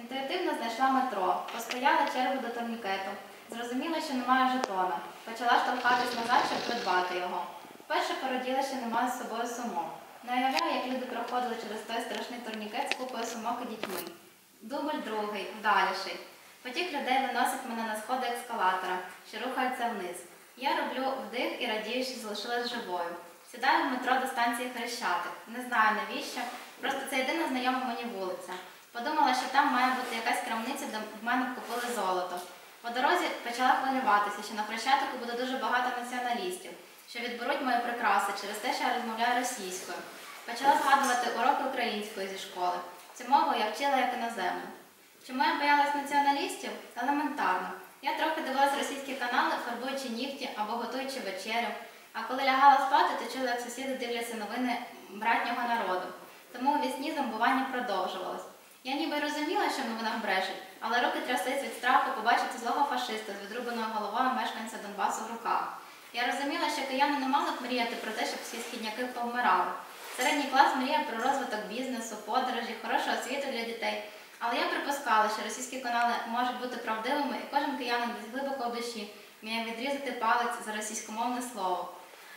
Інтуїтивно знайшла метро, постояла чергу до турнікету. Зрозуміла, що немає жетона. Почала штовхатись назад, щоб придбати його. Вперше породіла, що немає з собою сумок. Не уявляю, як люди проходили через той страшний турнікет з купою сумок і дітьми. Дубль другий, вдаліший. Потік людей виносить мене на сходи ескалатора, що рухається вниз. Я роблю вдих і радію, що залишилась живою. Сідаю в метро до станції Хрещатик. Не знаю навіщо, просто це єдина знайома мені вулиця. Подумала, що там має бути якась крамниця, де в мене купили золото. По дорозі почала хвилюватися, що на Хрещатику буде дуже багато націоналістів, що відберуть мої прикраси через те, що я розмовляю російською. Почала згадувати уроки української зі школи. Цю мову я вчила як іноземну. Чому я боялась націоналістів? Елементарно. Я трохи дивилась російські канали, фарбуючи нігті або готуючи вечерю. А коли лягала спати, то чула, як сусіди дивляться новини братнього народу. Тому у вісні зомбування продовжувалось. Я ніби розуміла, що в новинах брешуть, але руки тряслись від страху побачити злого фашиста з відрубаною головою мешканця Донбасу в руках. Я розуміла, що кияни не мали б мріяти про те, щоб всі східняки повмирали. Середній клас мріє про розвиток бізнесу, подорожі, хорошу освіту для дітей. Але я припускала, що російські канали можуть бути правдивими, і кожен киянин десь глибоко в душі вміє відрізати палець за російськомовне слово.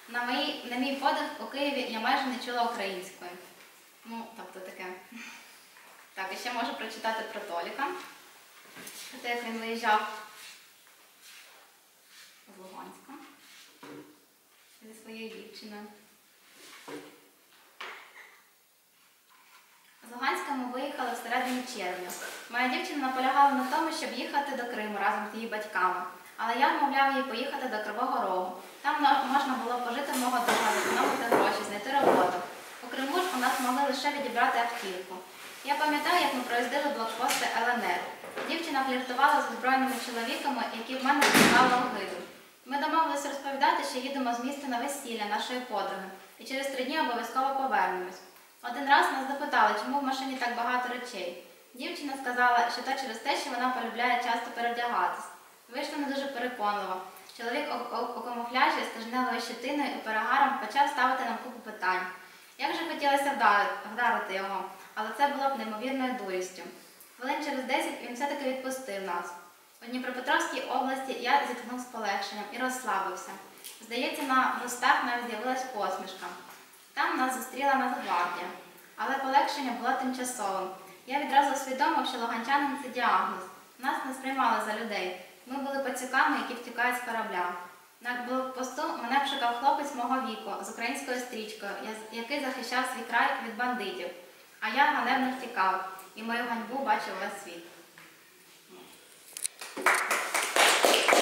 На, мої, на мій подив у Києві я майже не чула української. Ну, тобто таке. Так, і ще можу прочитати про Толіка. Те, як він виїжджав з Луганська зі своєю дівчиною. З Луганська ми виїхали всередині червня. Моя дівчина наполягала на тому, щоб їхати до Криму разом з її батьками. Але я вмовляв її поїхати до Кривого Рогу. Там можна було пожити мого друга, зекономити гроші, знайти роботу. У Криму ж у нас могли лише відібрати автівку. Я пам'ятаю, як ми проїздили блокпости ЛНР. Дівчина фліртувала з озброєними чоловіками, які в мене викликали огиду. Ми домовилися розповідати, що їдемо з міста на весілля нашої подруги, і через три дні обов'язково повернемось. Один раз нас запитали, чому в машині так багато речей. Дівчина сказала, що то через те, що вона полюбляє часто перевдягатись. Вийшло не дуже переконливо. Чоловік у камуфляжі з тижневою щетиною і перегаром почав ставити нам купу питань. Як же хотілося вдарити, вдарити його, але це було б неймовірною дурістю. Хвилин через 10 він все-таки відпустив нас. У Дніпропетровській області я зітхнув з полегшенням і розслабився. Здається, на вустах навіть з'явилась посмішка. Там нас зустріла Нацгвардія. Але полегшення було тимчасовим. Я відразу усвідомив, що луганчанин це діагноз. Нас не сприймали за людей. Ми були пацюками, які втікають з корабля. На блокпосту мене вшукав хлопець мого віку з українською стрічкою, який захищав свій край від бандитів. А я ганебно втікав, і мою ганьбу бачив весь світ.